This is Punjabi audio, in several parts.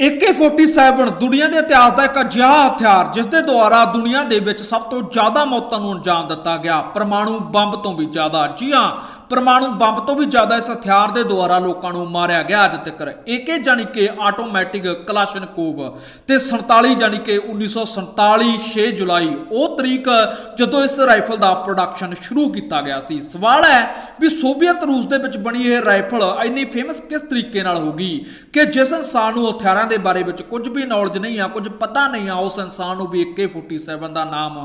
AK47 ਦੁਨੀਆ ਦੇ ਇਤਿਹਾਸ ਦਾ ਇੱਕ ਅਜਿਹਾ ਹਥਿਆਰ ਜਿਸ ਦੇ ਦੁਆਰਾ ਦੁਨੀਆ ਦੇ ਵਿੱਚ ਸਭ ਤੋਂ ਜ਼ਿਆਦਾ ਮੌਤਾਂ ਨੂੰ ਅੰਜਾਮ ਦਿੱਤਾ ਗਿਆ। ਪਰਮਾਣੂ ਬੰਬ ਤੋਂ ਵੀ ਜ਼ਿਆਦਾ। ਜੀ ਹਾਂ, ਪਰਮਾਣੂ ਬੰਬ ਤੋਂ ਵੀ ਜ਼ਿਆਦਾ ਇਸ ਹਥਿਆਰ ਦੇ ਦੁਆਰਾ ਲੋਕਾਂ ਨੂੰ ਮਾਰਿਆ ਗਿਆ ਅੱਜ ਤੱਕ। AK ਜਾਨੀ ਕਿ ਆਟੋਮੈਟਿਕ ਕਲਾਸ਼ਨਕੋਵ ਤੇ 47 ਜਾਨੀ ਕਿ 1947 6 ਜੁਲਾਈ, ਉਹ ਤਰੀਕ ਜਦੋਂ ਇਸ ਰਾਈਫਲ ਦਾ ਪ੍ਰੋਡਕਸ਼ਨ ਸ਼ੁਰੂ ਕੀਤਾ ਗਿਆ ਸੀ। ਸਵਾਲ ਹੈ ਵੀ ਸੋਵੀਅਤ ਰੂਸ ਦੇ ਵਿੱਚ ਬਣੀ ਇਹ ਰਾਈਫਲ ਇੰਨੀ ਫੇਮਸ ਕਿਸ ਤਰੀਕੇ ਨਾਲ ਹੋ ਗਈ ਕਿ ਜਿਸ ਇਨਸਾਨ ਨੂੰ ਹਥਿਆਰਾਂ ਦੇ ਬਾਰੇ ਵਿੱਚ ਕੁਝ ਵੀ ਨੌਲੇਜ ਨਹੀਂ ਆ, ਕੁਝ ਪਤਾ ਨਹੀਂ ਆ, ਉਸ ਇਨਸਾਨ ਨੂੰ ਵੀ AK47 ਦਾ ਨਾਮ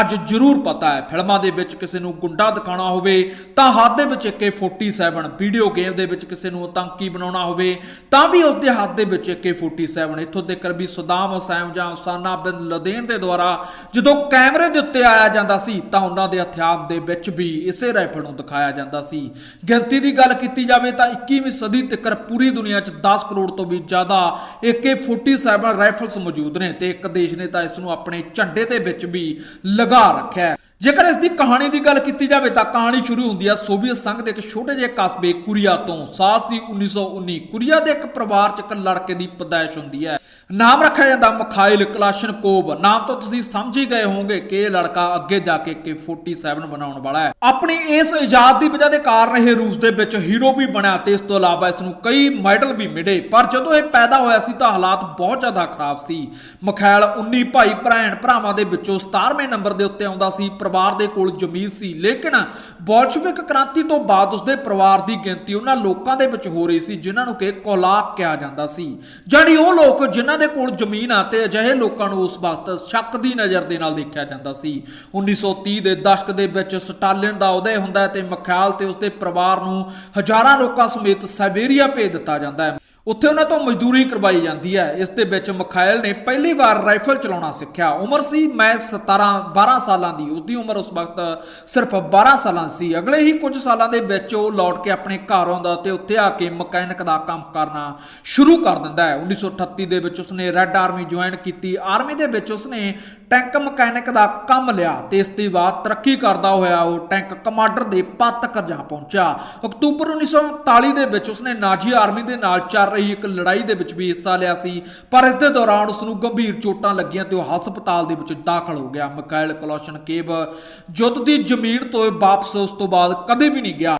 ਅੱਜ ਜ਼ਰੂਰ ਪਤਾ ਹੈ। ਫਿਲਮਾਂ ਦੇ ਵਿੱਚ ਕਿਸੇ ਨੂੰ ਗੁੰਡਾ ਦਿਖਾਉਣਾ ਹੋਵੇ ਤਾਂ ਹੱਥ ਦੇ ਵਿੱਚ AK47 ਵੀਡੀਓ ਗੇਮ ਦੇ ਵਿੱਚ ਕਿਸੇ ਨੂੰ ਆਤੰਕੀ ਬਣਾਉਣਾ ਹੋਵੇ ਤਾਂ ਵੀ ਉਸ ਦੇ ਹੱਥ ਦੇ ਵਿੱਚ AK47 ਇੱਥੋਂ ਤੱਕ ਵੀ ਸਦਾਮ ਹੁਸੈਨ ਜਾਂ ਉਸਾਨਾ ਬਿਨ ਲਦੇਨ ਦੇ ਦੁਆਰਾ ਜਦੋਂ ਕੈਮਰੇ ਦੇ ਉੱਤੇ ਆਇਆ ਜਾਂਦਾ ਸੀ ਤਾਂ ਉਹਨਾਂ ਦੇ ਹਥਿਆਰ ਦੇ ਵਿੱਚ ਵੀ ਇਸੇ ਰਾਈਫਲ ਨੂੰ ਦਿਖਾਇਆ ਜਾਂਦਾ ਸੀ। ਗਿਣਤੀ ਦੀ ਗੱਲ ਕੀਤੀ ਜਾਵੇ ਤਾਂ 21ਵੀਂ ਸਦੀ ਤੱਕ ਪੂਰੀ ਦੁਨੀਆ 'ਚ 10 ਕਰੋੜ ਤੋਂ ਵੀ ਜ਼ਿਆਦਾ AK47 ਰਾਈਫਲਸ ਮੌਜੂਦ ਨੇ ਤੇ ਇੱਕ ਦੇਸ਼ ਨੇ ਤਾਂ ਇਸ ਨੂੰ ਆਪਣੇ ਝੰਡੇ ਦੇ ਵਿੱਚ ਵੀ ਲਗਾ ਰੱਖਿਆ ਹੈ। ਜੇਕਰ ਇਸ ਦੀ ਕਹਾਣੀ ਦੀ ਗੱਲ ਕੀਤੀ ਜਾਵੇ ਤਾਂ ਕਹਾਣੀ ਸ਼ੁਰੂ ਹੁੰਦੀ ਹੈ ਸੋਵੀਅਤ ਸੰਘ ਦੇ ਇੱਕ ਛੋਟੇ ਜਿਹੇ ਕਸਬੇ ਕੁਰੀਆ ਤੋਂ। ਸਾਲ ਸੀ 1919 ਕੁਰੀਆ ਦੇ ਇੱਕ ਪਰਿਵਾਰ 'ਚ ਇੱਕ ਲੜਕੇ ਦੀ ਪਦਾਇਸ਼ ਹੁੰਦੀ ਹੈ। ਨਾਮ ਰੱਖਿਆ ਜਾਂਦਾ ਮਖਾਇਲ ਕਲਾਸ਼ਨਕੋਵ ਨਾਮ ਤੋਂ ਤੁਸੀਂ ਸਮਝ ਹੀ ਗਏ ਹੋਵੋਗੇ ਕਿ ਇਹ ਲੜਕਾ ਅੱਗੇ ਜਾ ਕੇ AK47 ਬਣਾਉਣ ਵਾਲਾ ਹੈ। ਆਪਣੀ ਇਸ ਇਜਾਦ ਦੀ ਵਜ੍ਹਾ ਦੇ ਕਾਰਨ ਇਹ ਰੂਸ ਦੇ ਵਿੱਚ ਹੀਰੋ ਵੀ ਬਣਿਆ ਤੇ ਇਸ ਤੋਂ ਇਲਾਵਾ ਇਸ ਨੂੰ ਕਈ ਮੈਡਲ ਵੀ ਮਿਲੇ। ਪਰ ਜਦੋਂ ਇਹ ਪੈਦਾ ਹੋਇਆ ਸੀ ਤਾਂ ਹਾਲਾਤ ਬਹੁਤ ਜ਼ਿਆਦਾ ਖਰਾਬ ਸੀ। ਮਖੈਲ 19 ਭਾਈ ਭੈਣ ਭਰਾਵਾਂ ਦੇ ਵਿੱਚੋਂ 17ਵੇਂ ਨੰਬਰ ਦੇ ਉੱਤੇ ਆਉਂਦਾ ਸੀ। ਪਰਿਵਾਰ ਦੇ ਕੋਲ ਜ਼ਮੀਰ ਸੀ, ਲੇਕਿਨ ਬੋਲਸ਼ਵਿਕ ਕ੍ਰਾਂਤੀ ਤੋਂ ਬਾਅਦ ਉਸਦੇ ਪਰਿਵਾਰ ਦੀ ਗਿਣਤੀ ਉਹਨਾਂ ਲੋਕਾਂ ਦੇ ਵਿੱਚ ਹੋ ਰਹੀ ਸੀ, ਜਿਨ੍ਹਾਂ ਨੂੰ ਕਿ ਕੋਲਾਕ ਕਿਹਾ ਜਾਂਦਾ ਸੀ। ਜਾਨੀ ਉਹ ਲੋਕ ਜਿਨ੍ਹਾਂ ਦੇ ਕੋਲ ਜ਼ਮੀਨ ਆ ਤੇ ਅਜਿਹੇ ਲੋਕਾਂ ਨੂੰ ਉਸ ਵਕਤ ਸ਼ੱਕ ਦੀ ਨਜ਼ਰ ਦੇ ਨਾਲ ਦੇਖਿਆ ਜਾਂਦਾ ਸੀ। 1930 ਦੇ ਦਸ਼ਕ ਦੇ ਵਿੱਚ ਸਟਾਲਿਨ ਦਾ ਉਦੈ ਹੁੰਦਾ ਹੈ ਤੇ ਮਖਿਆਲ ਤੇ ਉਸਦੇ ਪਰਿਵਾਰ ਨੂੰ ਹਜ਼ਾਰਾਂ ਲੋਕਾਂ ਸਮੇਤ ਸਾਈਬੇਰੀਆ ਭੇਜ ਦਿੱਤਾ ਜਾਂਦਾ ਹੈ। ਉੱਥੇ ਉਹਨਾਂ ਤੋਂ ਮਜ਼ਦੂਰੀ ਕਰਵਾਈ ਜਾਂਦੀ ਹੈ। ਇਸ ਦੇ ਵਿੱਚ ਮਖਾਇਲ ਨੇ ਪਹਿਲੀ ਵਾਰ ਰਾਈਫਲ ਚਲਾਉਣਾ ਸਿੱਖਿਆ। ਉਮਰ ਸੀ, ਮੈਂ 17 12 ਸਾਲਾਂ ਦੀ। ਉਸਦੀ ਉਮਰ ਉਸ ਵਕਤ ਸਿਰਫ 12 ਸਾਲਾਂ ਸੀ। ਅਗਲੇ ਹੀ ਕੁਝ ਸਾਲਾਂ ਦੇ ਵਿੱਚ ਉਹ ਲੌਟ ਕੇ ਆਪਣੇ ਘਰ ਆਉਂਦਾ ਤੇ ਉੱਥੇ ਆ ਕੇ ਮਕੈਨਿਕ ਦਾ ਕੰਮ ਕਰਨਾ ਸ਼ੁਰੂ ਕਰ ਦਿੰਦਾ ਹੈ। 1938 ਦੇ ਵਿੱਚ ਉਸਨੇ ਰੈੱਡ ਆਰਮੀ ਜੁਆਇਨ ਕੀਤੀ। ਆਰਮੀ ਦੇ ਵਿੱਚ ਉਸਨੇ ਟੈਂਕ ਮਕੈਨਿਕ ਦਾ ਕੰਮ ਲਿਆ ਤੇ ਇਸ ਤੋਂ ਬਾਅਦ ਤਰੱਕੀ ਕਰਦਾ ਹੋਇਆ ਉਹ ਟੈਂਕ ਕਮਾਂਡਰ ਦੇ ਪਦ ਤੱਕ ਜਾ ਪਹੁੰਚਿਆ। ਅਕਤੂਬਰ 1939 ਦੇ ਵਿੱਚ ਉਸਨੇ ਨਾਜ਼ੀ ਆਰਮੀ ਦੇ ਨਾਲ ਚਾਰ ਚੱਲ ਰਹੀ ਇੱਕ ਲੜਾਈ ਦੇ ਵਿੱਚ ਵੀ ਹਿੱਸਾ ਲਿਆ ਸੀ, ਪਰ ਇਸ ਦੇ ਦੌਰਾਨ ਉਸ ਨੂੰ ਗੰਭੀਰ ਚੋਟਾਂ ਲੱਗੀਆਂ ਤੇ ਉਹ ਹਸਪਤਾਲ ਦੇ ਵਿੱਚ ਦਾਖਲ ਹੋ ਗਿਆ। ਮਿਕਾਇਲ ਕਲੋਸ਼ਨਕੇਵ ਯੁੱਧ ਦੀ ਜ਼ਮੀਨ ਤੋਂ ਵਾਪਸ ਉਸ ਤੋਂ ਬਾਅਦ ਕਦੇ ਵੀ ਨਹੀਂ ਗਿਆ।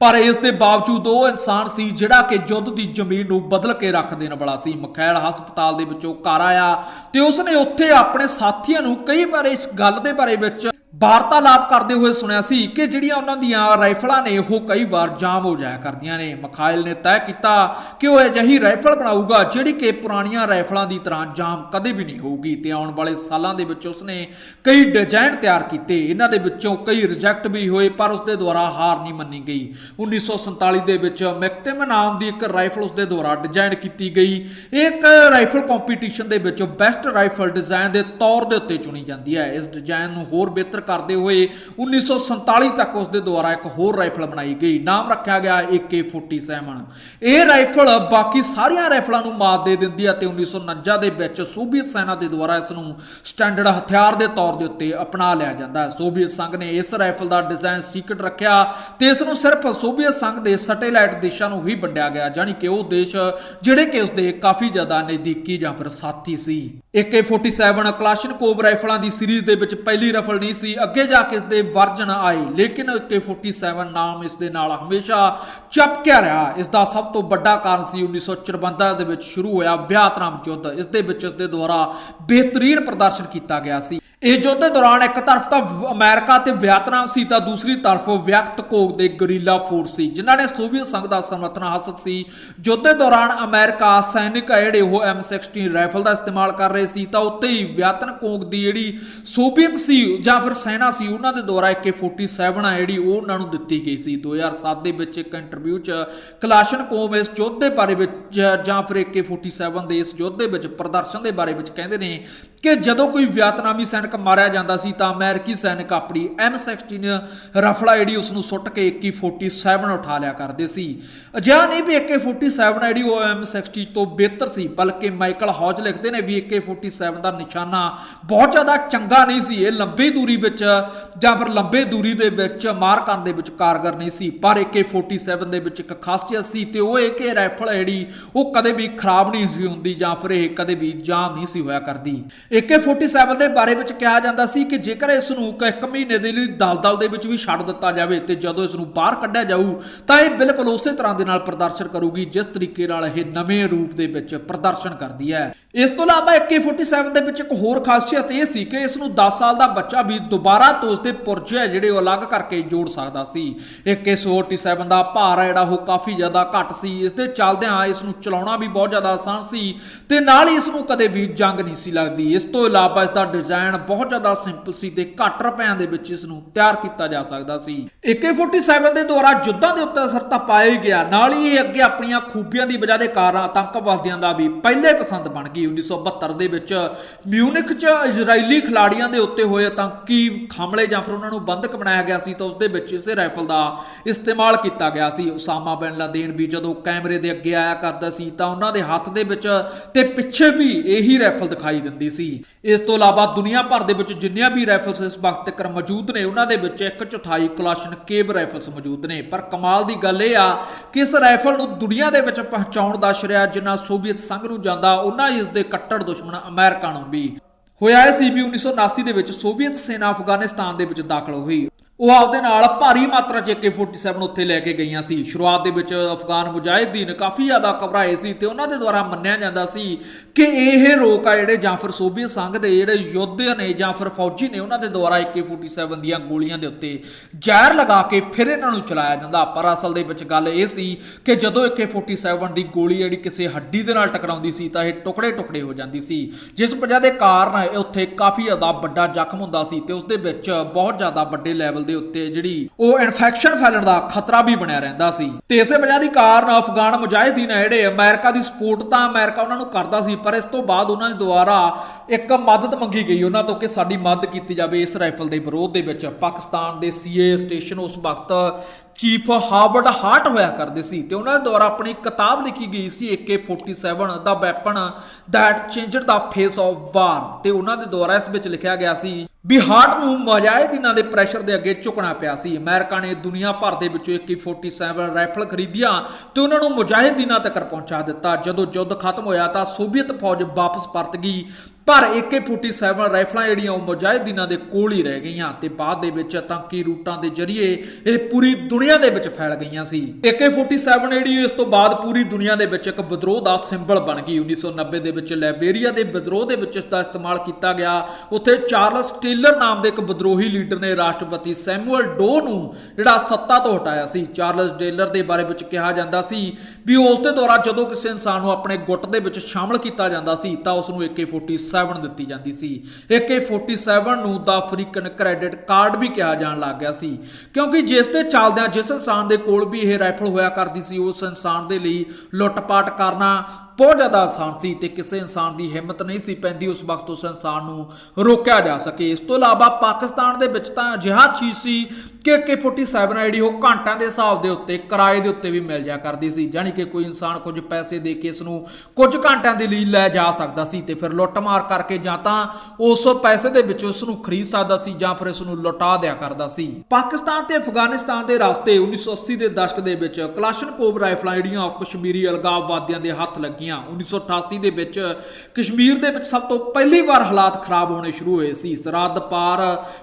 ਪਰ ਇਸ ਦੇ ਬਾਵਜੂਦ ਉਹ ਇਨਸਾਨ ਸੀ ਜਿਹੜਾ ਕਿ ਯੁੱਧ ਦੀ ਜ਼ਮੀਨ ਨੂੰ ਬਦਲ ਕੇ ਰੱਖ ਦੇਣ ਵਾਲਾ ਸੀ। ਮਖੈਲ ਹਸਪਤਾਲ ਦੇ ਵਿੱਚੋਂ ਘਰ ਆਇਆ ਤੇ ਉਸਨੇ ਉੱਥੇ ਆਪਣੇ ਸਾਥੀਆਂ ਨੂੰ ਕਈ ਵਾਰ ਇਸ ਗੱਲ ਦੇ ਬਾਰੇ ਵਿੱਚ ਵਾਰਤਾਲਾਪ ਕਰਦੇ ਹੋਏ ਸੁਣਿਆ ਸੀ ਕਿ ਜਿਹੜੀਆਂ ਉਹਨਾਂ ਦੀਆਂ ਰਾਈਫਲਾਂ ਨੇ ਉਹ ਕਈ ਵਾਰ ਜਾਮ ਹੋ ਜਾਇਆ ਕਰਦੀਆਂ ਨੇ। ਮਖਾਇਲ ਨੇ ਤੈਅ ਕੀਤਾ ਕਿ ਉਹ ਅਜਿਹੀ ਰਾਈਫਲ ਬਣਾਊਗਾ ਜਿਹੜੀ ਕਿ ਪੁਰਾਣੀਆਂ ਰਾਈਫਲਾਂ ਦੀ ਤਰ੍ਹਾਂ ਜਾਮ ਕਦੇ ਵੀ ਨਹੀਂ ਹੋਊਗੀ ਤੇ ਆਉਣ ਵਾਲੇ ਸਾਲਾਂ ਦੇ ਵਿੱਚ ਉਸਨੇ ਕਈ ਡਿਜ਼ਾਈਨ ਤਿਆਰ ਕੀਤੇ। ਇਹਨਾਂ ਦੇ ਵਿੱਚੋਂ ਕਈ ਰਿਜੈਕਟ ਵੀ ਹੋਏ, ਪਰ ਉਸਦੇ ਦੁਆਰਾ ਹਾਰ ਨਹੀਂ ਮੰਨੀ ਗਈ। 1947 ਦੇ ਵਿੱਚ ਮੈਕਟਮ ਨਾਮ ਦੀ ਇੱਕ ਰਾਈਫਲ ਉਸਦੇ ਦੁਆਰਾ ਡਿਜ਼ਾਈਨ ਕੀਤੀ ਗਈ। ਇਹ ਇੱਕ ਰਾਈਫਲ ਕੰਪੀਟੀਸ਼ਨ ਦੇ ਵਿੱਚ ਬੈਸਟ ਰਾਈਫਲ ਡਿਜ਼ਾਈਨ ਦੇ ਤੌਰ ਦੇ ਉੱਤੇ ਚੁਣੀ ਜਾਂਦੀ ਹੈ। ਇਸ ਡਿਜ਼ਾਈਨ ਨੂੰ ਹੋਰ ਬਿਹਤਰ ਕਰਦੇ ਹੋਏ 1947 ਤੱਕ ਉਸ ਦੇ ਦੁਆਰਾ ਇੱਕ ਹੋਰ ਰਾਈਫਲ ਬਣਾਈ ਗਈ। ਨਾਮ ਰੱਖਿਆ ਗਿਆ AK47 ਇਹ ਰਾਈਫਲ ਬਾਕੀ ਸਾਰੀਆਂ ਰਾਈਫਲਾਂ ਨੂੰ ਮਾਤ ਦੇ ਦਿੰਦੀ ਹੈ ਤੇ 1949 ਦੇ ਵਿੱਚ ਸੋਵੀਅਤ ਸੈਨਾ ਦੇ ਦੁਆਰਾ ਇਸ ਨੂੰ ਸਟੈਂਡਰਡ ਹਥਿਆਰ ਦੇ ਤੌਰ ਦੇ ਉੱਤੇ ਅਪਣਾ ਲਿਆ ਜਾਂਦਾ ਹੈ। ਸੋਵੀਅਤ ਸੰਘ ਨੇ ਇਸ ਰਾਈਫਲ ਦਾ ਡਿਜ਼ਾਈਨ ਸੀਕ੍ਰੇਟ ਰੱਖਿਆ ਤੇ ਇਸ ਨੂੰ ਸਿਰਫ ਸੋਵੀਅਤ ਸੰਘ ਦੇ ਸੈਟੇਲਾਈਟ ਦੇਸ਼ਾਂ ਨੂੰ ਹੀ ਵੰਡਿਆ ਗਿਆ ਜਾਨੀ ਕਿ ਉਹ ਦੇਸ਼ ਜਿਹੜੇ ਕਿ ਉਸ ਦੇ ਕਾਫੀ ਜ਼ਿਆਦਾ ਨਜ਼ਦੀਕੀ ਜਾਂ ਫਿਰ ਸਾਥੀ ਸੀ। AK47 ਕਲਾਸ਼ਨਕੋਵ ਰਾਈਫਲਾਂ ਦੀ ਸੀਰੀਜ਼ ਦੇ ਵਿੱਚ ਪਹਿਲੀ ਰਾਈਫਲ ਨਹੀਂ ਸੀ। ਅੱਗੇ ਜਾ ਕੇ ਇਸ ਦੇ ਵਰਜਨ ਆਏ, ਲੇਕਿਨ AK47 ਨਾਮ ਇਸ ਦੇ ਨਾਲ ਹਮੇਸ਼ਾ ਚਪਕਿਆ ਰਿਹਾ। ਇਸ ਦਾ ਸਭ ਤੋਂ ਵੱਡਾ ਕਾਰਨ ਸੀ 1954 ਦੇ ਵਿੱਚ ਸ਼ੁਰੂ ਹੋਇਆ ਵਿਆਤਨਾਮ ਯੁੱਧ। ਇਸ ਦੇ ਵਿੱਚ ਇਸ ਦੇ ਦੁਆਰਾ ਬਿਹਤਰੀਨ ਪ੍ਰਦਰਸ਼ਨ ਕੀਤਾ ਗਿਆ ਸੀ। ਇਹ ਯੁੱਧ ਦੇ ਦੌਰਾਨ ਇੱਕ ਤਰਫ ਤਾਂ ਵ- ਅਮਰੀਕਾ ਤੇ ਵਿਅਤਨਾਮ ਸੀ ਤਾਂ ਦੂਸਰੀ ਤਰਫ ਵਿਅਕਤ ਕੋਗ ਦੇ ਗਰੀਲਾ ਫੋਰਸ ਸੀ, ਜਿਨ੍ਹਾਂ ਨੇ ਸੋਵੀਅਤ ਸੰਘ ਦਾ ਸਮਰਥਨ ਹਾਸਲ ਸੀ। ਯੁੱਧ ਦੇ ਦੌਰਾਨ ਅਮਰੀਕਾ ਸੈਨਿਕ ਆ ਜਿਹੜੇ ਉਹ M16 ਰਾਈਫਲ ਦਾ ਇਸਤੇਮਾਲ ਕਰ ਰਹੇ ਸੀ ਤਾਂ ਉੱਤੇ ਹੀ ਵਿਅਤਨ ਕੋਗ ਦੀ ਜਿਹੜੀ ਸੋਵੀਅਤ ਸੀ ਜਾਂ ਫਿਰ ਸੈਨਾ ਸੀ, ਉਹਨਾਂ ਦੇ ਦੁਆਰਾ AK47 ਆ ਜਿਹੜੀ ਉਹ ਉਹਨਾਂ ਨੂੰ ਦਿੱਤੀ ਗਈ ਸੀ। 2007 ਦੇ ਵਿੱਚ ਇੱਕ ਇੰਟਰਵਿਊ 'ਚ ਕਲਾਸ਼ਨ ਕਲਾਸ਼ਨਕੋਵ ਇਸ ਯੁੱਧ ਦੇ ਬਾਰੇ ਵਿੱਚ ਜਾਂ ਫਿਰ AK47 ਦੇ ਇਸ ਯੁੱਧ ਦੇ ਵਿੱਚ ਪ੍ਰਦਰਸ਼ਨ ਦੇ ਬਾਰੇ ਵਿੱਚ ਕਹਿੰਦੇ ਨੇ ਕਿ ਜਦੋਂ ਕੋਈ ਵਿਅਤਨਾਮੀ ਸੈਨਿਕ ਮਾਰਿਆ ਜਾਂਦਾ ਸੀ ਤਾਂ ਅਮਰੀਕੀ ਸੈਨਿਕ ਆਪਣੀ M16 ਰਫਲਾ ਜਿਹੜੀ ਉਸ ਨੂੰ ਸੁੱਟ ਕੇ AK47 ਉਠਾ ਲਿਆ ਕਰਦੇ ਸੀ। ਅਜਿਹਾ ਨਹੀਂ ਵੀ AK47 ਜਿਹੜੀ ਉਹ M16 ਤੋਂ ਬਿਹਤਰ ਸੀ, ਬਲਕਿ ਮਾਈਕਲ ਹੌਜ ਲਿਖਦੇ ਨੇ ਵੀ AK47 AK47 ਦਾ ਨਿਸ਼ਾਨਾ ਬਹੁਤ ਜ਼ਿਆਦਾ ਚੰਗਾ ਨਹੀਂ ਸੀ। ਇਹ ਲੰਬੀ ਦੂਰੀ ਵਿੱਚ ਜਾਂ ਫਿਰ ਲੰਬੇ ਦੂਰੀ ਦੇ ਵਿੱਚ ਮਾਰ ਕਰਨ ਦੇ ਵਿੱਚ ਕਾਰਗਰ ਨਹੀਂ ਸੀ, ਪਰ AK47 ਦੇ ਵਿੱਚ ਇੱਕ ਖਾਸੀਅਤ ਸੀ ਤੇ ਉਹ ਇਹ ਕਿ ਰਾਈਫਲ ਹੈ ਜਿਹੜੀ ਉਹ ਕਦੇ ਵੀ ਖਰਾਬ ਨਹੀਂ ਸੀ ਹੁੰਦੀ ਜਾਂ ਫਿਰ ਇਹ ਕਦੇ ਵੀ ਜਾਮ ਨਹੀਂ ਸੀ ਹੋਇਆ ਕਰਦੀ। AK47 ਦੇ ਬਾਰੇ ਵਿੱਚ ਕਿਹਾ ਜਾਂਦਾ ਸੀ ਕਿ ਜੇਕਰ ਇਸ ਨੂੰ ਇੱਕ- ਇੱਕ ਮਹੀਨੇ ਦੇ ਲਈ ਦਲਦਲ ਦੇ ਵਿੱਚ ਵੀ ਛੱਡ ਦਿੱਤਾ ਜਾਵੇ ਤੇ ਜਦੋਂ ਇਸ ਨੂੰ ਬਾਹਰ ਕੱਢਿਆ ਜਾਊ, ਤਾਂ ਇਹ ਬਿਲਕੁਲ ਉਸੇ ਤਰ੍ਹਾਂ ਦੇ ਨਾਲ ਪ੍ਰਦਰਸ਼ਨ ਕਰੂਗੀ, ਜਿਸ ਤਰੀਕੇ ਨਾਲ ਇਹ ਨਵੇਂ ਰੂਪ ਦੇ ਵਿੱਚ ਪ੍ਰਦਰਸ਼ਨ ਕਰਦੀ ਹੈ। ਇਸ ਤੋਂ ਇਲਾਵਾ AK47 ਦੇ ਵਿੱਚ ਇੱਕ ਹੋਰ ਖਾਸੀਅਤ ਇਹ ਸੀ ਕਿ ਇਸ ਨੂੰ 10 ਸਾਲ ਦਾ ਬੱਚਾ ਵੀ ਦੁਬਾਰਾ ਤੋਂ ਉਸਦੇ ਪੁਰਜੇ ਆ ਜਿਹੜੇ ਉਹ ਅਲੱਗ ਕਰਕੇ ਜੋੜ ਸਕਦਾ ਸੀ। AK47 ਦਾ ਭਾਰ ਹੈ ਜਿਹੜਾ ਉਹ ਕਾਫੀ ਜ਼ਿਆਦਾ ਘੱਟ ਸੀ। ਇਸ ਦੇ ਚੱਲਦਿਆਂ ਇਸ ਨੂੰ ਚਲਾਉਣਾ ਵੀ ਬਹੁਤ ਜ਼ਿਆਦਾ ਆਸਾਨ ਸੀ ਤੇ ਨਾਲ ਹੀ ਇਸ ਨੂੰ ਕਦੇ ਵੀ ਜੰਗ ਨਹੀਂ ਸੀ ਲੱਗਦੀ। ਇਸ ਤੋਂ ਇਲਾਵਾ ਇਸ ਦਾ ਡਿਜ਼ਾਈਨ ਬਹੁਤ ਜ਼ਿਆਦਾ ਸਿੰਪਲ ਸੀ ਤੇ ਘੱਟ ਰੁਪਿਆਂ ਦੇ ਵਿੱਚ ਇਸ ਨੂੰ ਤਿਆਰ ਕੀਤਾ ਜਾ ਸਕਦਾ ਸੀ। AK47 ਦੇ ਦੁਆਰਾ ਯੁੱਧਾਂ ਦੇ ਉੱਤੇ ਅਸਰ ਤਾਂ ਪਾਇਆ ਹੀ ਗਿਆ। ਨਾਲ ਹੀ ਇਹ ਅੱਗੇ ਆਪਣੀਆਂ ਖੂਬੀਆਂ ਦੀ ਵਜ੍ਹਾ ਦੇ ਕਾਰਨ ਆਤੰਕਵਾਦੀਆਂ ਦਾ ਵੀ ਪਹਿਲੇ ਪਸੰਦ ਬਣ ਗਈ। 1972 ਦੇ ਵਿੱਚ ਮਿਊਨਿਕ 'ਚ ਇਜ਼ਰਾਈਲੀ ਖਿਲਾੜੀਆਂ ਦੇ ਉੱਤੇ ਹੋਏ ਆਤੰਕੀ ਹਮਲੇ ਜਾਂ ਫਿਰ ਉਹਨਾਂ ਨੂੰ ਬੰਦਕ ਬਣਾਇਆ ਗਿਆ ਸੀ ਤਾਂ ਉਸ ਦੇ ਵਿੱਚ ਇਸੇ ਰਾਈਫਲ ਦਾ ਇਸਤੇਮਾਲ ਕੀਤਾ ਗਿਆ ਸੀ। ਉਸਾਮਾ ਬਿਨ ਲਾਦੇਨ ਵੀ ਜਦੋਂ ਕੈਮਰੇ ਦੇ ਅੱਗੇ ਆਇਆ ਕਰਦਾ ਸੀ ਤਾਂ ਉਹਨਾਂ ਦੇ ਹੱਥ ਦੇ ਵਿੱਚ ਤੇ ਪਿੱਛੇ ਵੀ ਇਹੀ ਰਾਈਫਲ ਦਿਖਾਈ ਦਿੰਦੀ ਸੀ। ਇਸ ਤੋਂ ਇਲਾਵਾ ਦੁਨੀਆ ਭਰ ਦੇ ਵਿੱਚ ਜਿੰਨੀਆਂ ਵੀ ਰਾਈਫਲਸ ਇਸ ਵਕਤ ਤੱਕ ਮੌਜੂਦ ਨੇ, ਉਹਨਾਂ ਦੇ ਵਿੱਚ ਇੱਕ ਚੌਥਾਈ ਕਲਾਸ਼ਨ ਰਾਈਫਲਸ ਮੌਜੂਦ ਨੇ। ਪਰ ਕਮਾਲ ਦੀ ਗੱਲ ਇਹ ਆ ਕਿ ਇਸ ਰਾਈਫਲ ਨੂੰ ਦੁਨੀਆ ਦੇ ਵਿੱਚ ਪਹੁੰਚਾਉਣ ਦਾ ਸ਼ਰਿਆ ਜਿੰਨਾ ਸੋਵੀਅਤ ਸੰਘ ਨੂੰ ਜਾਂਦਾ ਉਹਨਾਂ ਹੀ ਇਸ ਦੇ ਕੱਟੜ ਦੁਸ਼ਮਣ ਅਮਰੀਕਾ ਨੂੰ ਵੀ। ਹੋਇਆ ਇਹ ਸੀ ਵੀ 1979 ਦੇ ਵਿੱਚ ਸੋਵੀਅਤ ਸੈਨਾ ਅਫਗਾਨਿਸਤਾਨ ਦੇ ਵਿੱਚ ਦਾਖਲ ਹੋਈ। ਉਹ ਆਪਦੇ ਨਾਲ ਭਾਰੀ ਮਾਤਰਾ ਚ AK47 ਉੱਥੇ ਲੈ ਕੇ ਗਈਆਂ ਸੀ। ਸ਼ੁਰੂਆਤ ਦੇ ਵਿੱਚ ਅਫਗਾਨ ਮੁਜਾਹਿਦੀਨ ਕਾਫੀ ਜ਼ਿਆਦਾ ਘਬਰਾਏ ਸੀ ਤੇ ਉਹਨਾਂ ਦੇ ਦੁਆਰਾ ਮੰਨਿਆ ਜਾਂਦਾ ਸੀ ਕਿ ਇਹ ਰੋਕ ਆ ਜਿਹੜੇ ਜਾਂ ਫਿਰ ਸੋਵੀਅਤ ਸੰਘ ਦੇ ਜਿਹੜੇ ਯੋਧੇ ਨੇ ਜਾਂ ਫਿਰ ਫੌਜੀ ਨੇ ਉਹਨਾਂ ਦੇ ਦੁਆਰਾ AK47 ਦੀਆਂ ਗੋਲੀਆਂ ਦੇ ਉੱਤੇ ਜ਼ਹਿਰ ਲਗਾ ਕੇ ਫਿਰ ਇਹਨਾਂ ਨੂੰ ਚਲਾਇਆ ਜਾਂਦਾ। ਪਰ ਅਸਲ ਦੇ ਵਿੱਚ ਗੱਲ ਇਹ ਸੀ ਕਿ ਜਦੋਂ AK47 ਦੀ ਗੋਲੀ ਜਿਹੜੀ ਕਿਸੇ ਹੱਡੀ ਦੇ ਨਾਲ ਟਕਰਾਉਂਦੀ ਸੀ ਤਾਂ ਇਹ ਟੁਕੜੇ ਟੁਕੜੇ ਹੋ ਜਾਂਦੀ ਸੀ। ਜਿਸ ਵਜ੍ਹਾ ਦੇ ਕਾਰਨ ਇਹ ਉੱਥੇ ਕਾਫੀ ਜ਼ਿਆਦਾ ਵੱਡਾ ਜ਼ਖਮ ਹੁੰਦਾ ਸੀ ਤੇ ਉਸ ਦੇ ਵਿੱਚ ਬਹੁਤ ਜ਼ਿਆਦਾ ਵੱਡੇ ਲੈਵਲ ਦੇ ਉੱਤੇ ਜਿਹੜੀ ਉਹ ਇਨਫੈਕਸ਼ਨ ਫੈਲਣ ਦਾ ਖਤਰਾ ਵੀ ਬਣਿਆ ਰਹਿੰਦਾ ਸੀ। ਤੇ ਇਸੇ ਵਜ੍ਹਾ ਦੀ ਕਾਰਨ ਅਫਗਾਨ ਮੁਜਾਹਿਦੀਨ ਆ ਜਿਹੜੇ ਅਮਰੀਕਾ ਦੀ ਸਪੋਰਟ ਤਾਂ ਅਮਰੀਕਾ ਉਹਨਾਂ ਨੂੰ ਕਰਦਾ ਸੀ, ਪਰ ਇਸ ਤੋਂ ਬਾਅਦ ਉਹਨਾਂ ਦੇ ਦੁਆਰਾ ਇੱਕ ਮਦਦ ਮੰਗੀ ਗਈ ਉਹਨਾਂ ਤੋਂ ਕਿ ਸਾਡੀ ਮਦਦ ਕੀਤੀ ਜਾਵੇ ਇਸ ਰਾਈਫਲ ਦੇ ਵਿਰੋਧ ਦੇ ਵਿੱਚ। ਪਾਕਿਸਤਾਨ ਦੇ ਸੀਏ ਸਟੇਸ਼ਨ ਉਸ ਵਕਤ ਚੀਫ ਹਾਰਵਰਡ ਹਾਰਟ ਹੋਇਆ ਕਰਦੇ ਸੀ ਤੇ ਉਹਨਾਂ ਦੇ ਦੁਆਰਾ ਆਪਣੀ ਕਿਤਾਬ ਲਿਖੀ ਗਈ ਸੀ AK47 the weapon that changed the face of war ਤੇ ਉਹਨਾਂ ਦੇ ਦੁਆਰਾ ਇਸ ਵਿੱਚ ਲਿਖਿਆ ਗਿਆ ਸੀ, ਵੀ ਹਾਰਟ ਨੂੰ ਮੁਜਾਹਿਦੀਨਾਂ ਦੇ ਪ੍ਰੈਸ਼ਰ ਦੇ ਅੱਗੇ ਝੁਕਣਾ ਪਿਆ ਸੀ। ਅਮਰੀਕਾ ਨੇ ਦੁਨੀਆ ਭਰ ਦੇ ਵਿੱਚੋਂ AK47 ਰਾਈਫਲ ਖਰੀਦੀਆਂ ਤੇ ਉਹਨਾਂ ਨੂੰ ਮੁਜਾਹਿਦੀਨਾਂ ਤੱਕ ਪਹੁੰਚਾ ਦਿੱਤਾ। ਜਦੋਂ ਯੁੱਧ ਖਤਮ ਹੋਇਆ ਤਾਂ ਸੋਵੀਅਤ ਫੌਜ ਵਾਪਸ ਪਰਤ ਗਈ, ਪਰ AK47 ਰਾਈਫਲਾਂ ਜਿਹੜੀਆਂ ਉਹ ਮੁਜਾਹਿਦੀਨਾਂ ਦੇ ਕੋਲ ਹੀ ਰਹਿ ਗਈਆਂ ਤੇ ਬਾਅਦ ਦੇ ਵਿੱਚ ਆਤੰਕੀ ਰੂਟਾਂ ਦੇ ਜ਼ਰੀਏ ਇਹ ਪੂਰੀ ਦੁਨੀਆ ਦੇ ਵਿੱਚ ਫੈਲ ਗਈਆਂ ਸੀ। AK47 ਜਿਹੜੀ ਇਸ ਤੋਂ ਬਾਅਦ ਪੂਰੀ ਦੁਨੀਆ ਦੇ ਵਿੱਚ ਇੱਕ ਵਿਦਰੋਹ ਦਾ ਸਿੰਬਲ ਬਣ ਗਈ। 1990 ਦੇ ਵਿੱਚ ਲਾਇਬੇਰੀਆ ਦੇ ਵਿਦਰੋਹ ਦੇ ਵਿੱਚ ਇਸ ਦਾ ਇਸਤੇਮਾਲ ਕੀਤਾ ਗਿਆ। ਉੱਥੇ ਚਾਰਲਸ ਟੇਲਰ ਨਾਮ ਦੇ ਇੱਕ ਵਿਦਰੋਹੀ ਲੀਡਰ ਨੇ ਰਾਸ਼ਟਰਪਤੀ ਸੈਮੂਅਲ ਡੋ ਨੂੰ ਜਿਹੜਾ ਸੱਤਾ ਤੋਂ ਹਟਾਇਆ ਸੀ। ਚਾਰਲਸ ਟੇਲਰ ਦੇ ਬਾਰੇ ਵਿੱਚ ਕਿਹਾ ਜਾਂਦਾ ਸੀ ਵੀ ਉਸ ਦੇ ਦੁਆਰਾ ਜਦੋਂ ਕਿਸੇ ਇਨਸਾਨ ਨੂੰ ਆਪਣੇ ਗੁੱਟ ਦੇ ਵਿੱਚ ਸ਼ਾਮਲ ਕੀਤਾ ਜਾਂਦਾ ਸੀ ਤਾਂ ਉਸ ਨੂੰ AK47 ਦਿੱਤੀ ਜਾਂਦੀ ਸੀ। AK47 ਨੂੰ ਦਾ ਅਫਰੀਕਨ ਕ੍ਰੈਡਿਟ ਕਾਰਡ ਵੀ ਕਿਹਾ ਜਾਣ ਲੱਗ ਗਿਆ ਸੀ। ਕਿਉਂਕਿ ਜਿਸ ਦੇ ਚੱਲਦਿਆਂ ਜਿਸ ਇਨਸਾਨ ਦੇ ਕੋਲ ਵੀ ਇਹ ਰਾਈਫਲ ਹੋਇਆ ਕਰਦੀ ਸੀ, ਉਸ ਇਨਸਾਨ ਦੇ ਲਈ ਲੁੱਟਪਾਟ ਕਰਨਾ ਬਹੁਤ ਜ਼ਿਆਦਾ ਆਸਾਨ ਸੀ ਤੇ ਕਿਸੇ ਇਨਸਾਨ ਦੀ ਹਿੰਮਤ ਨਹੀਂ ਸੀ ਪੈਂਦੀ ਉਸ ਵਕਤ ਉਸ ਇਨਸਾਨ ਨੂੰ ਰੋਕਿਆ ਜਾ ਸਕੇ। ਇਸ ਤੋਂ ਇਲਾਵਾ ਪਾਕਿਸਤਾਨ ਦੇ ਵਿੱਚ ਤਾਂ ਅਜਿਹਾ ਚੀਜ਼ ਸੀ ਕਿ AK47 ਆਈਡੀ ਉਹ ਘੰਟਿਆਂ ਦੇ ਹਿਸਾਬ ਦੇ ਉੱਤੇ, ਕਿਰਾਏ ਦੇ ਉੱਤੇ ਵੀ ਮਿਲ ਜਾ ਕਰਦੀ ਸੀ ਜਾਨੀ ਕਿ ਕੋਈ ਇਨਸਾਨ ਕੁਝ ਪੈਸੇ ਦੇ ਕੇ ਇਸ ਨੂੰ ਕੁਝ ਘੰਟਿਆਂ ਦੇ ਲਈ ਲੈ ਜਾ ਸਕਦਾ ਸੀ ਤੇ ਫਿਰ ਲੁੱਟਮਾਰ ਕਰਕੇ ਜਾਂ ਤਾਂ ਉਸ ਪੈਸੇ ਦੇ ਵਿੱਚ ਉਸ ਨੂੰ ਖਰੀਦ ਸਕਦਾ ਸੀ ਜਾਂ ਫਿਰ ਇਸ ਨੂੰ ਲੁਟਾ ਦਿਆ ਕਰਦਾ ਸੀ। ਪਾਕਿਸਤਾਨ ਤੇ ਅਫਗਾਨਿਸਤਾਨ ਦੇ ਰਸਤੇ 1980 ਦੇ ਦਸ਼ਕ ਦੇ ਵਿੱਚ ਕਲਾਸ਼ਨਕੋਵ ਰਾਈਫਲਾਂ ਜਿਹੜੀਆਂ ਉਹ ਕਸ਼ਮੀਰੀ ਅਲਗਾਵਵਾਦੀਆਂ ਦੇ ਹੱਥ ਲੱਗੀਆਂ। 1988 ਦੇ ਵਿੱਚ ਕਸ਼ਮੀਰ ਦੇ ਵਿੱਚ ਸਭ ਤੋਂ ਪਹਿਲੀ ਵਾਰ ਹਾਲਾਤ ਖਰਾਬ ਹੋਣੇ ਸ਼ੁਰੂ ਹੋਏ ਸੀ। ਸਰਹੱਦ ਪਾਰ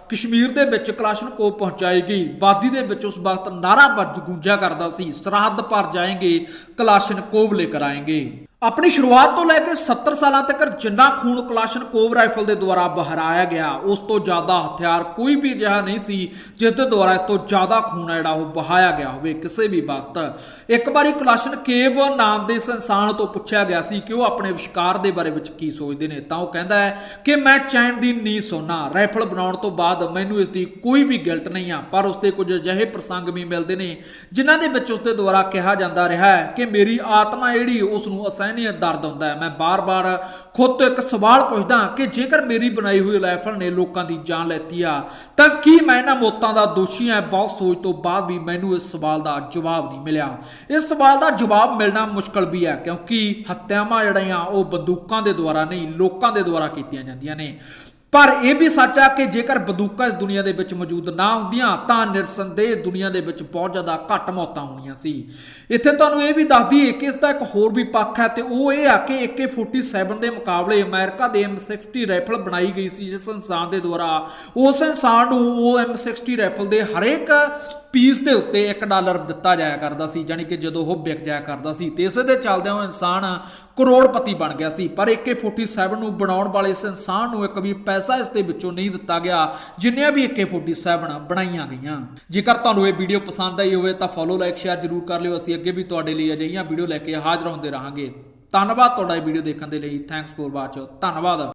ਕਸ਼ਮੀਰ ਦੇ ਵਿੱਚ ਕਲਾਸ਼ਨਕੋਵ ਪਹੁੰਚਾਈ ਗਈ। ਵਾਦੀ ਦੇ ਵਿੱਚ ਉਸ ਵਕਤ ਨਾਰਾ ਵੱਜ ਗੂੰਜਿਆ ਕਰਦਾ ਸੀ। ਸਰਹੱਦ ਪਾਰ ਜਾਏਂਗੇ ਕਲਾਸ਼ਨਕੋਵ ਲੈ ਕਰ ਆਪਣੀ ਸ਼ੁਰੂਆਤ ਤੋਂ ਲੈ ਕੇ 70 ਸਾਲਾਂ ਤੱਕ ਜਿੰਨਾ ਖੂਨ ਕਲਾਸ਼ਨਕੋਵ ਰਾਈਫਲ ਦੇ ਦੁਆਰਾ ਬਹਰਾਇਆ ਗਿਆ, ਉਸ ਤੋਂ ਜ਼ਿਆਦਾ ਹਥਿਆਰ ਕੋਈ ਵੀ ਅਜਿਹਾ ਨਹੀਂ ਸੀ ਜਿਸ ਦੇ ਦੁਆਰਾ ਇਸ ਤੋਂ ਜ਼ਿਆਦਾ ਖੂਨ ਹੈ ਜਿਹੜਾ ਉਹ ਬਹਾਇਆ ਗਿਆ ਹੋਵੇ, ਕਿਸੇ ਵੀ ਵਕਤ। ਇੱਕ ਵਾਰੀ ਕਲਾਸ਼ਨਕੇਵ ਨਾਮ ਦੇ ਇਸ ਇਨਸਾਨ ਤੋਂ ਪੁੱਛਿਆ ਗਿਆ ਸੀ ਕਿ ਉਹ ਆਪਣੇ ਵਿਸ਼ਕਾਰ ਦੇ ਬਾਰੇ ਵਿੱਚ ਕੀ ਸੋਚਦੇ ਨੇ, ਤਾਂ ਉਹ ਕਹਿੰਦਾ ਹੈ ਕਿ ਮੈਂ ਚੈਨ ਦੀ ਨੀ ਸੋਨਾ, ਰਾਈਫਲ ਬਣਾਉਣ ਤੋਂ ਬਾਅਦ ਮੈਨੂੰ ਇਸ ਦੀ ਕੋਈ ਵੀ ਗਿਲਟ ਨਹੀਂ ਆ, ਪਰ ਉਸ ਦੇ ਕੁਝ ਅਜਿਹੇ ਪ੍ਰਸੰਗ ਵੀ ਮਿਲਦੇ ਨੇ, ਜਿਨ੍ਹਾਂ ਦੇ ਵਿੱਚ ਉਸ ਦੇ ਦੁਆਰਾ ਕਿਹਾ ਜਾਂਦਾ ਰਿਹਾ ਹੈ ਕਿ ਮੇਰੀ ਆਤਮਾ ਜਿਹੜੀ, ਉਸ ਨੂੰ ਅਸਹਿ ਅਸਹਿਨੀय ਦਰਦ ਹੁੰਦਾ। ਮੈਂ ਬਾਰ-ਬਾਰ ਖੁਦ ਤੋਂ ਇੱਕ ਸਵਾਲ ਪੁੱਛਦਾ ਕਿ ਜੇਕਰ ਮੇਰੀ ਬਣਾਈ ਹੋਈ ਰਾਈਫਲ ਨੇ ਲੋਕਾਂ ਦੀ ਜਾਨ ਲੈਤੀ ਆ, ਤਾਂ ਕੀ ਮੈਂ ਇਹਨਾਂ ਮੌਤਾਂ ਦਾ ਦੋਸ਼ੀ ਹਾਂ? ਬਹੁਤ ਸੋਚ ਤੋਂ ਬਾਅਦ ਵੀ ਮੈਨੂੰ ਇਸ ਸਵਾਲ ਦਾ ਜਵਾਬ ਨਹੀਂ ਮਿਲਿਆ। ਇਸ ਸਵਾਲ ਦਾ ਜਵਾਬ ਮਿਲਣਾ ਮੁਸ਼ਕਲ ਵੀ ਹੈ, ਕਿਉਂਕਿ ਹੱਤਿਆਵਾਂ ਜਿਹੜੀਆਂ ਉਹ ਬੰਦੂਕਾਂ ਦੇ ਦੁਆਰਾ ਨਹੀਂ, ਲੋਕਾਂ ਦੇ ਦੁਆਰਾ ਕੀਤੀਆਂ ਜਾਂਦੀਆਂ ਨੇ। ਪਰ ਇਹ ਵੀ ਸੱਚ ਆ ਕਿ ਜੇਕਰ ਬੰਦੂਕਾਂ ਇਸ ਦੁਨੀਆ ਦੇ ਵਿੱਚ ਮੌਜੂਦ ਨਾ ਹੁੰਦੀਆਂ, ਤਾਂ ਨਿਰਸੰਦੇਹ ਦੁਨੀਆ ਦੇ ਵਿੱਚ ਬਹੁਤ ਜ਼ਿਆਦਾ ਘੱਟ ਮੌਤਾਂ ਹੋਣੀਆਂ ਸੀ। ਇੱਥੇ ਤੁਹਾਨੂੰ ਇਹ ਵੀ ਦੱਸ ਦਈਏ ਕਿ ਇਸ ਦਾ ਇੱਕ ਹੋਰ ਵੀ ਪੱਖ ਹੈ ਤੇ ਉਹ ਇਹ ਆ ਕਿ AK47 ਦੇ ਮੁਕਾਬਲੇ ਅਮਰੀਕਾ ਦੇ M60 ਰਾਈਫਲ ਬਣਾਈ ਗਈ ਸੀ, ਜਿਸ ਇਨਸਾਨ ਦੇ ਦੁਆਰਾ। ਉਸ ਇਨਸਾਨ ਨੂੰ ਉਹ M60 ਰਾਈਫਲ ਦੇ ਹਰੇਕ ਪੀਸ ਦੇ ਉੱਤੇ 1 ਡਾਲਰ ਦਿੱਤਾ ਜਾਇਆ ਕਰਦਾ ਸੀ ਯਾਨੀ ਕਿ ਜਦੋਂ ਉਹ ਵਿਕ ਜਾਇਆ ਕਰਦਾ ਸੀ, ਤੇ ਇਸੇ ਦੇ ਚੱਲਦਿਆਂ ਉਹ ਇਨਸਾਨ ਕਰੋੜਪਤੀ ਬਣ ਗਿਆ ਸੀ। ਪਰ AK47 ਨੂੰ ਬਣਾਉਣ ਵਾਲੇ ਇਸ ਇਨਸਾਨ ਨੂੰ ਇੱਕ ਵੀ ਪੈਸਾ ਇਸ ਦੇ ਵਿੱਚੋਂ ਨਹੀਂ ਦਿੱਤਾ ਗਿਆ, ਜਿੰਨੀਆਂ ਵੀ AK47 ਬਣਾਈਆਂ ਗਈਆਂ। ਜੇਕਰ ਤੁਹਾਨੂੰ ਇਹ ਵੀਡੀਓ ਪਸੰਦ ਆਈ ਹੋਵੇ ਤਾਂ ਫੋਲੋ ਲਾਈਕ ਸ਼ੇਅਰ ਜ਼ਰੂਰ ਕਰ ਲਿਓ। ਅਸੀਂ ਅੱਗੇ ਵੀ ਤੁਹਾਡੇ ਲਈ ਅਜਿਹੀਆਂ ਵੀਡੀਓ ਲੈ ਕੇ ਹਾਜ਼ਰ ਹੁੰਦੇ ਰਹਾਂਗੇ। ਧੰਨਵਾਦ ਤੁਹਾਡਾ ਇਹ ਵੀਡੀਓ ਦੇਖਣ ਦੇ ਲਈ। ਥੈਂਕਸ ਫੋਰ ਵਾਚ ਧੰਨਵਾਦ।